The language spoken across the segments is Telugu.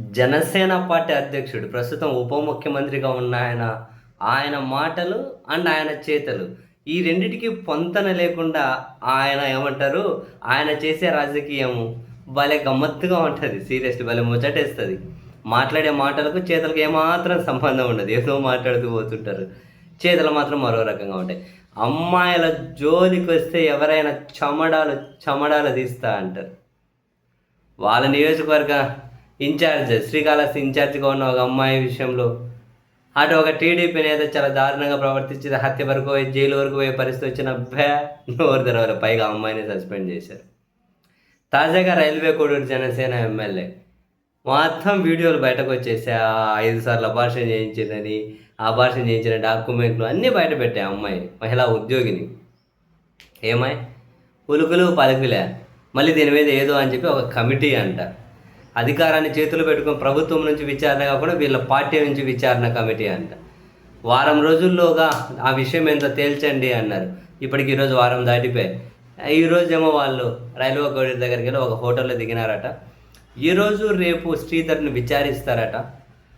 జనసేన పార్టీ అధ్యక్షుడు ప్రస్తుతం ఉప ముఖ్యమంత్రిగా ఉన్న ఆయన ఆయన మాటలు అండ్ ఆయన చేతలు. ఈ రెండిటికి పొంతన లేకుండా ఆయన ఏమంటారు? ఆయన చేసే రాజకీయము భలే గమ్మత్తుగా ఉంటుంది సీరియస్లీ భలే ముచ్చటేస్తుంది. మాట్లాడే మాటలకు చేతలకు ఏమాత్రం సంబంధం ఉండదు ఏదో మాట్లాడుతూ పోతుంటారు. చేతలు మాత్రం మరో రకంగా ఉంటాయి. అమ్మాయిల జోలికి వస్తే ఎవరైనా చమడాలు చమడాలు తీస్తా అంటారు. వాళ్ళ నియోజకవర్గ ఇన్ఛార్జ్ శ్రీకాళహస్తి ఇన్ఛార్జ్గా ఉన్న ఒక అమ్మాయి విషయంలో. అటు ఒక టీడీపీ నేత చాలా దారుణంగా ప్రవర్తించి హత్య వరకు పోయి జైలు వరకు పోయే పరిస్థితి వచ్చిన భే నోరు తెరవరు పైగా అమ్మాయిని సస్పెండ్ చేశారు. తాజాగా రైల్వే కోడూరు జనసేన ఎమ్మెల్యే మొత్తం వీడియోలు బయటకు వచ్చేసి ఆ ఐదు సార్లు అభాషణ చేయించిందని అభాషణ చేయించిన డాక్యుమెంట్లు అన్నీ బయట పెట్టాయి అమ్మాయి మహిళా ఉద్యోగిని. ఏమై? ఉలుకులు పలుకులే. మళ్ళీ దీని మీద ఏదో అని చెప్పి ఒక కమిటీ అంట. అధికారాన్ని చేతులు పెట్టుకుని ప్రభుత్వం నుంచి విచారణ కాకుండా వీళ్ళ పార్టీ నుంచి విచారణ కమిటీ అంట. వారం రోజుల్లోగా ఆ విషయం ఎంత తేల్చండి అన్నారు. ఇప్పటికి ఈరోజు వారం దాటిపోయాయి ఈరోజు ఏమో వాళ్ళు రైల్వే కోడూరు దగ్గరికి వెళ్ళి ఒక హోటల్లో దిగినారట. ఈరోజు రేపు శ్రీధర్ని విచారిస్తారట.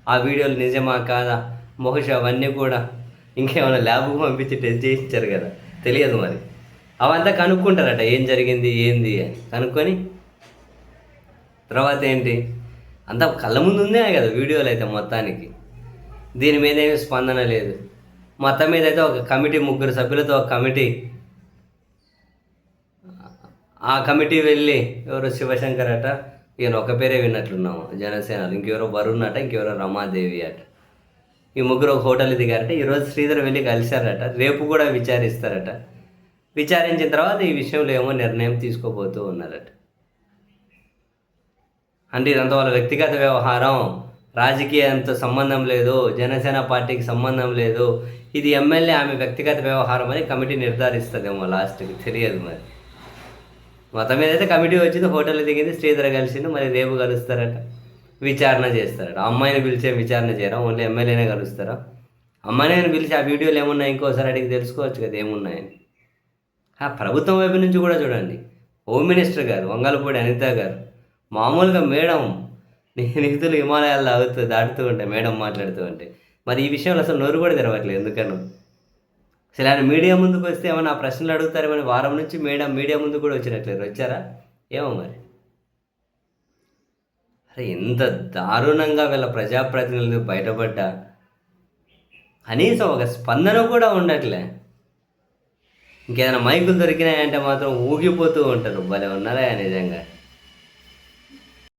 ఆ వీడియోలు నిజమా కాదా? బహుశా అవన్నీ కూడా ఇంకేమైనా ల్యాబ్కు పంపించి టెస్ట్ చేయించారు కదా తెలియదు మరి. అవంతా కనుక్కుంటారట ఏం జరిగింది ఏంది అని. కనుక్కొని తర్వాత ఏంటి? అంతా కళ్ళ ముందు ఉందే కదా వీడియోలు అయితే మొత్తానికి. దీని మీద ఏమి స్పందన లేదు. మొత్తం మీద అయితే ఒక కమిటీ ముగ్గురు సభ్యులతో ఒక కమిటీ. ఆ కమిటీ వెళ్ళి ఎవరో శివశంకర్ అట ఈయన ఒక పేరే విన్నట్లున్నాము జనసేనలు ఇంకెవరో వరుణ్ అట ఇంకెవరో రమాదేవి అట. ఈ ముగ్గురు ఒక హోటల్ దిగారట. ఈరోజు శ్రీధర్ వెళ్ళి కలిశారట. రేపు కూడా విచారిస్తారట. విచారించిన తర్వాత ఈ విషయంలో ఏమో నిర్ణయం తీసుకోబోతూ ఉన్నారట. అంటే ఇదంతా వాళ్ళ వ్యక్తిగత వ్యవహారం రాజకీయంతో సంబంధం లేదు జనసేన పార్టీకి సంబంధం లేదు. ఇది ఎమ్మెల్యే ఆమె వ్యక్తిగత వ్యవహారం అని కమిటీ నిర్ధారిస్తుందేమో లాస్ట్కి తెలియదు మరి. మొత్తం మీద అయితే కమిటీ వచ్చింది హోటల్ దిగింది శ్రీధర్ కలిసింది మరి రేపు కలుస్తారట విచారణ చేస్తారట. అమ్మాయిని పిలిచే విచారణ చేయరా? ఓన్లీ ఎమ్మెల్యేనే కలుస్తారా? అమ్మాయిని పిలిచి ఆ వీడియోలు ఏమున్నాయి? ఇంకోసారి అడిగి తెలుసుకోవచ్చు కదా ఏమున్నాయని. ఆ ప్రభుత్వం వైపు నుంచి కూడా చూడండి. హోమ్ మినిస్టర్ గారు వంగలపూడి అనిత గారు మామూలుగా మేడం ని- హిమాలయాలు హిమాలయాల్లో అవుతూ దాటుతూ ఉంటాయి మేడం మాట్లాడుతూ ఉంటే. మరి ఈ విషయంలో అసలు నోరు కూడా తెరవట్లేదు ఎందుకను? అసలు ఆయన మీడియా ముందుకు వస్తే ఏమైనా ఆ ప్రశ్నలు అడుగుతారేమని వారం నుంచి మేడం మీడియా ముందు కూడా వచ్చినట్లేదు వచ్చారా? ఏమో మరి. అరే ఎంత దారుణంగా వీళ్ళ ప్రజాప్రతినిధులు బయటపడ్డా. కనీసం ఒక స్పందన కూడా ఉండట్లే. ఇంకేదైనా మైకులు దొరికినాయంటే మాత్రం ఊగిపోతూ ఉంటారు భలే ఉన్నారా నిజంగా.